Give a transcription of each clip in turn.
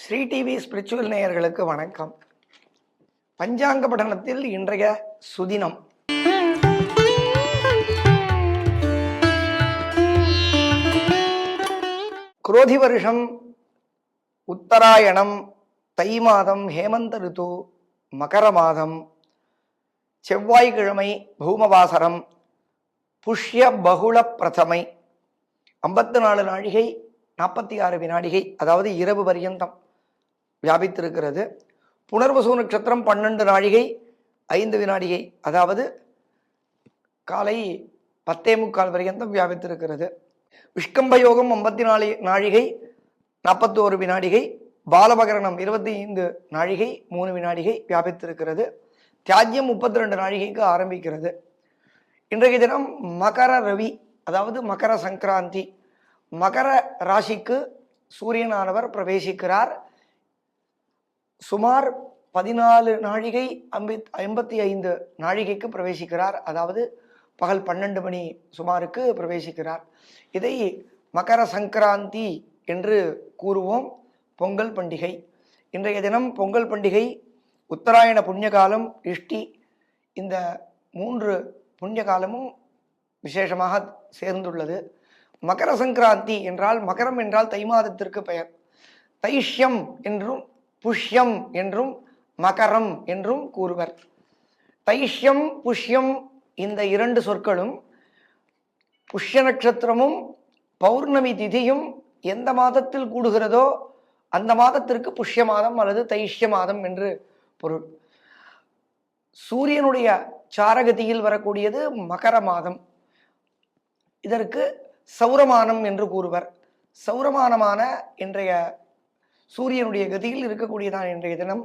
Sri TV spiritual நேயர்களுக்கு வணக்கம். பஞ்சாங்க படனத்தில் இன்றைய சுதினம். குரோதி வருஷம் உத்தராயணம் தை மாதம் ஹேமந்த ரித்து மகர மாதம் செவ்வாய்க்கிழமை பூமவாசரம் புஷ்ய பகுள பிரதமை ஐம்பத்து நாலு நாழிகை நாற்பத்தி ஆறு வினாடிகை அதாவது இரவு பரியந்தம். வியாபித்திருக்கிறது. புனர்வசு நட்சத்திரம் பன்னெண்டு நாழிகை ஐந்து வினாடிகை அதாவது காலை பத்தே முக்கால் பரியந்தம் வியாபித்திருக்கிறது. விஷ்கம்ப யோகம் ஐம்பத்தி நாலு நாழிகை நாற்பத்தி ஒரு வினாடிகை பாலபகரணம் இருபத்தி ஐந்து நாழிகை மூணு வினாடிகை வியாபித்திருக்கிறது. தியாஜ்யம் முப்பத்தி ரெண்டு நாழிகைக்கு ஆரம்பிக்கிறது. இன்றைய தினம் மகர ரவி அதாவது மகர சங்கராந்தி மகர ராசிக்கு சூரியனானவர் பிரவேசிக்கிறார். சுமார் பதினாலு நாழிகை ஐம்பத் ஐம்பத்தி ஐந்து நாழிகைக்கு பிரவேசிக்கிறார். அதாவது பகல் பன்னெண்டு மணி சுமாருக்கு பிரவேசிக்கிறார். இதை மகர சங்கராந்தி என்று கூறுவோம். பொங்கல் பண்டிகை. இன்றைய தினம் பொங்கல் பண்டிகை உத்தராயண புண்ணிய காலம் இஷ்டி இந்த மூன்று புண்ணிய காலமும் விசேஷமாக சேர்ந்துள்ளது. மகர சங்கராந்தி என்றால் மகரம் என்றால் தை மாதத்திற்கு பெயர். தைஷ்யம் என்றும் புஷ்யம் என்றும் மகரம் என்றும் கூறுவர். தைஷ்யம் புஷ்யம் இந்த இரண்டு சொற்களும் புஷ்ய நட்சத்திரமும் பௌர்ணமி திதியும் எந்த மாதத்தில் கூடுகிறதோ அந்த மாதத்திற்கு புஷ்ய மாதம் அல்லது தைஷ்ய மாதம் என்று பொருள். சூரியனுடைய சாரகதியில் வரக்கூடியது மகர மாதம். இதற்கு சௌரமானம் என்று கூறுவர். சௌரமானமான இன்றைய சூரியனுடைய கதியில் இருக்கக்கூடியதான் இன்றைய தினம்.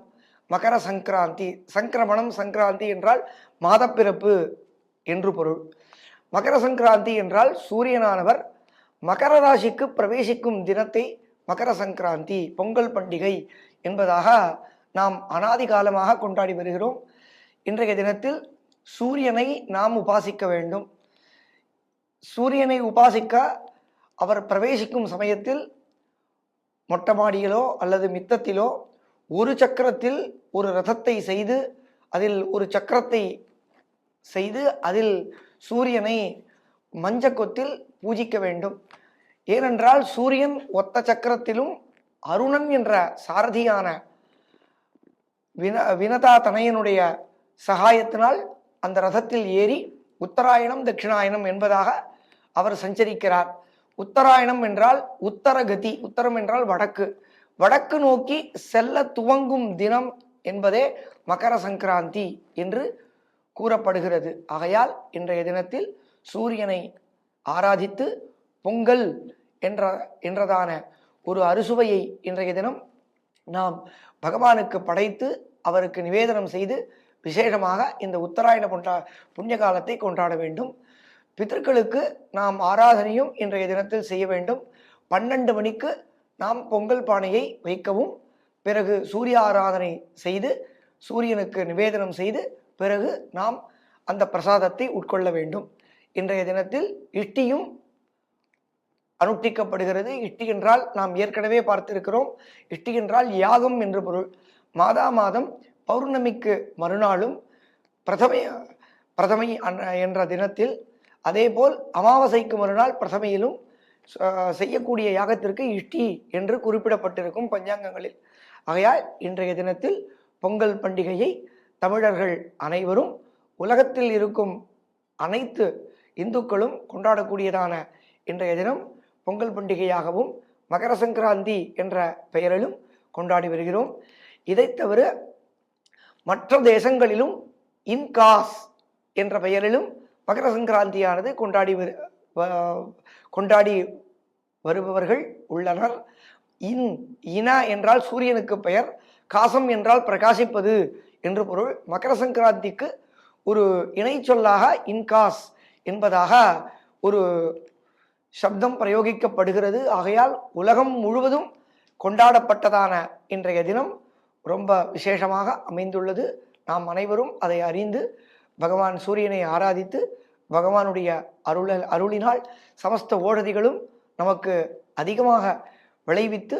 மகர சங்கராந்தி சங்கிரமணம் சங்கராந்தி என்றால் மாதப்பிறப்பு என்று பொருள். மகர சங்கராந்தி என்றால் சூரியனானவர் மகர ராசிக்கு பிரவேசிக்கும் தினத்தை மகர சங்கராந்தி பொங்கல் பண்டிகை என்பதாக நாம் அனாதி காலமாக கொண்டாடி வருகிறோம். இன்றைய தினத்தில் சூரியனை நாம் உபாசிக்க வேண்டும். சூரியனை உபாசிக்க அவர் பிரவேசிக்கும் சமயத்தில் மொட்டை மாடியிலோ அல்லது மித்தத்திலோ ஒரு சக்கரத்தில் ஒரு ரதத்தை செய்து அதில் ஒரு சக்கரத்தை செய்து அதில் சூரியனை மஞ்சக்கொத்தில் பூஜிக்க வேண்டும். ஏனென்றால் சூரியன் ஒத்த சக்கரத்திலும் அருணன் என்ற சாரதியான வின வினதா தனையனுடைய சகாயத்தினால் அந்த ரதத்தில் ஏறி உத்தராயணம் தட்சிணாயணம் என்பதாக அவர் சஞ்சரிக்கிறார். உத்தராயணம் என்றால் உத்தரகதி உத்தரம் என்றால் வடக்கு. வடக்கு நோக்கி செல்ல துவங்கும் தினம் என்பதே மகர சங்கராந்தி என்று கூறப்படுகிறது. ஆகையால் இன்றைய தினத்தில் சூரியனை ஆராதித்து பொங்கல் என்ற என்றதான ஒரு அறுசுவையை இன்றைய தினம் நாம் பகவானுக்கு படைத்து அவருக்கு நிவேதனம் செய்து விசேஷமாக இந்த உத்தராயண கொண்டா புண்ணிய காலத்தை கொண்டாட வேண்டும். பித்தர்களுக்கு நாம் ஆராதனையும் இன்றைய தினத்தில் செய்ய வேண்டும். பன்னெண்டு மணிக்கு நாம் பொங்கல் பானையை வைக்கவும் பிறகு சூரிய ஆராதனை செய்து சூரியனுக்கு நிவேதனம் செய்து பிறகு நாம் அந்த பிரசாதத்தை உட்கொள்ள வேண்டும். இன்றைய தினத்தில் இஷ்டியும் அனுஷ்டிக்கப்படுகிறது இஷ்டி என்றால் நாம் ஏற்கனவே பார்த்திருக்கிறோம். இஷ்டி என்றால் யாகம் என்று பொருள். மாதா மாதம் பௌர்ணமிக்கு மறுநாளும் பிரதம பிரதமை என்ற தினத்தில் அதேபோல் அமாவாசைக்கு மறுநாள் பிரசமையிலும் செய்யக்கூடிய யாகத்திற்கு இஷ்டி என்று குறிப்பிடப்பட்டிருக்கும் பஞ்சாங்கங்களில். ஆகையால் இன்றைய தினத்தில் பொங்கல் பண்டிகையை தமிழர்கள் அனைவரும் உலகத்தில் இருக்கும் அனைத்து இந்துக்களும் கொண்டாடக்கூடியதான இன்றைய தினம் பொங்கல் பண்டிகையாகவும் மகர சங்கராந்தி என்ற பெயரிலும் கொண்டாடி வருகிறோம். இதைத் தவிர மற்ற தேசங்களிலும் இன்காஸ் என்ற பெயரிலும் மகர சங்கராந்தியானது கொண்டாடி வரு- வ- கொண்டாடி வருபவர்கள் உள்ளனர். இன் இன என்றால் சூரியனுக்கு பெயர் காசம் என்றால் பிரகாசிப்பது என்று பொருள். மகர சங்கராந்திக்கு ஒரு இணை சொல்லாக இன்காஸ் என்பதாக ஒரு சப்தம் பிரயோகிக்கப்படுகிறது. ஆகையால் உலகம் முழுவதும் கொண்டாடப்பட்டதான இன்றைய தினம் ரொம்ப விசேஷமாக அமைந்துள்ளது. நாம் அனைவரும் அதை அறிந்து பகவான் சூரியனை ஆராதித்து பகவானுடைய அருள அருளினால் சமஸ்த ஓடதிகளும் நமக்கு அதிகமாக விளைவித்து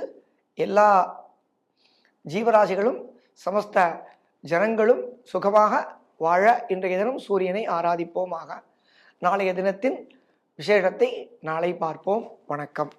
எல்லா ஜீவராசிகளும் சமஸ்த ஜனங்களும் சுகமாக வாழ இன்றைய தினம் சூரியனை ஆராதிப்போமாக. நாளைய தினத்தின் விசேஷத்தை நாளை பார்ப்போம். வணக்கம்.